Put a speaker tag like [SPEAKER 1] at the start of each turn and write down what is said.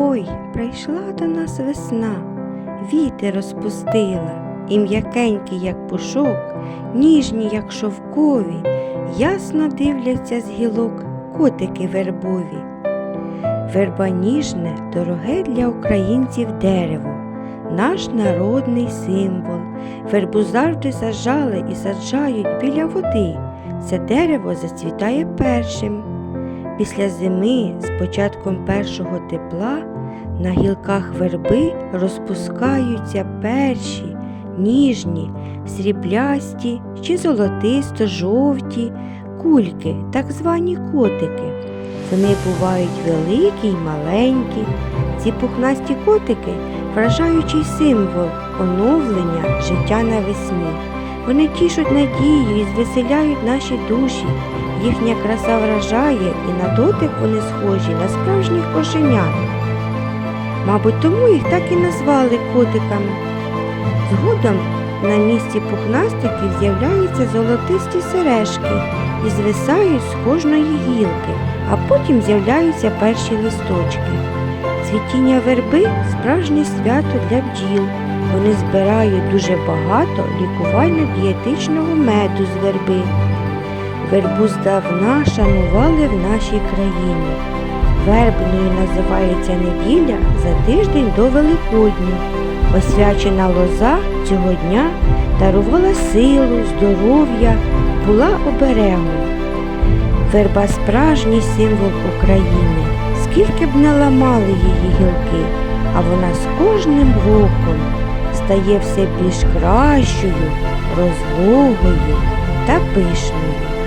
[SPEAKER 1] Ой, прийшла до нас весна, віти розпустила, і м'якенькі, як пушок, ніжні, як шовкові, ясно дивляться з гілок котики вербові. Верба ніжне, дороге для українців дерево, наш народний символ. Вербу завжди саджали і саджають біля води. Це дерево зацвітає першим. Після зими, з початком першого тепла, на гілках верби розпускаються перші, ніжні, сріблясті чи золотисто-жовті кульки, так звані котики. Вони бувають великі й маленькі. Ці пухнасті котики вражаючий символ оновлення життя навесні. Вони тішуть надію і звеселяють наші душі. Їхня краса вражає і на дотик вони схожі на справжніх кошенят. Мабуть, тому їх так і назвали котиками. Згодом на місці пухнастиків з'являються золотисті сережки і звисають з кожної гілки, а потім з'являються перші листочки. Цвітіння верби справжнє свято для бджіл. Вони збирають дуже багато лікувально-дієтичного меду з верби. Вербу здавна шанували в нашій країні. Вербною називається неділя за тиждень до Великодня. Освячена лоза цього дня дарувала силу, здоров'я, була оберегом. Верба справжній символ України. Скільки б не ламали її гілки, а вона з кожним роком стає все більш кращою, розлогою та пишною.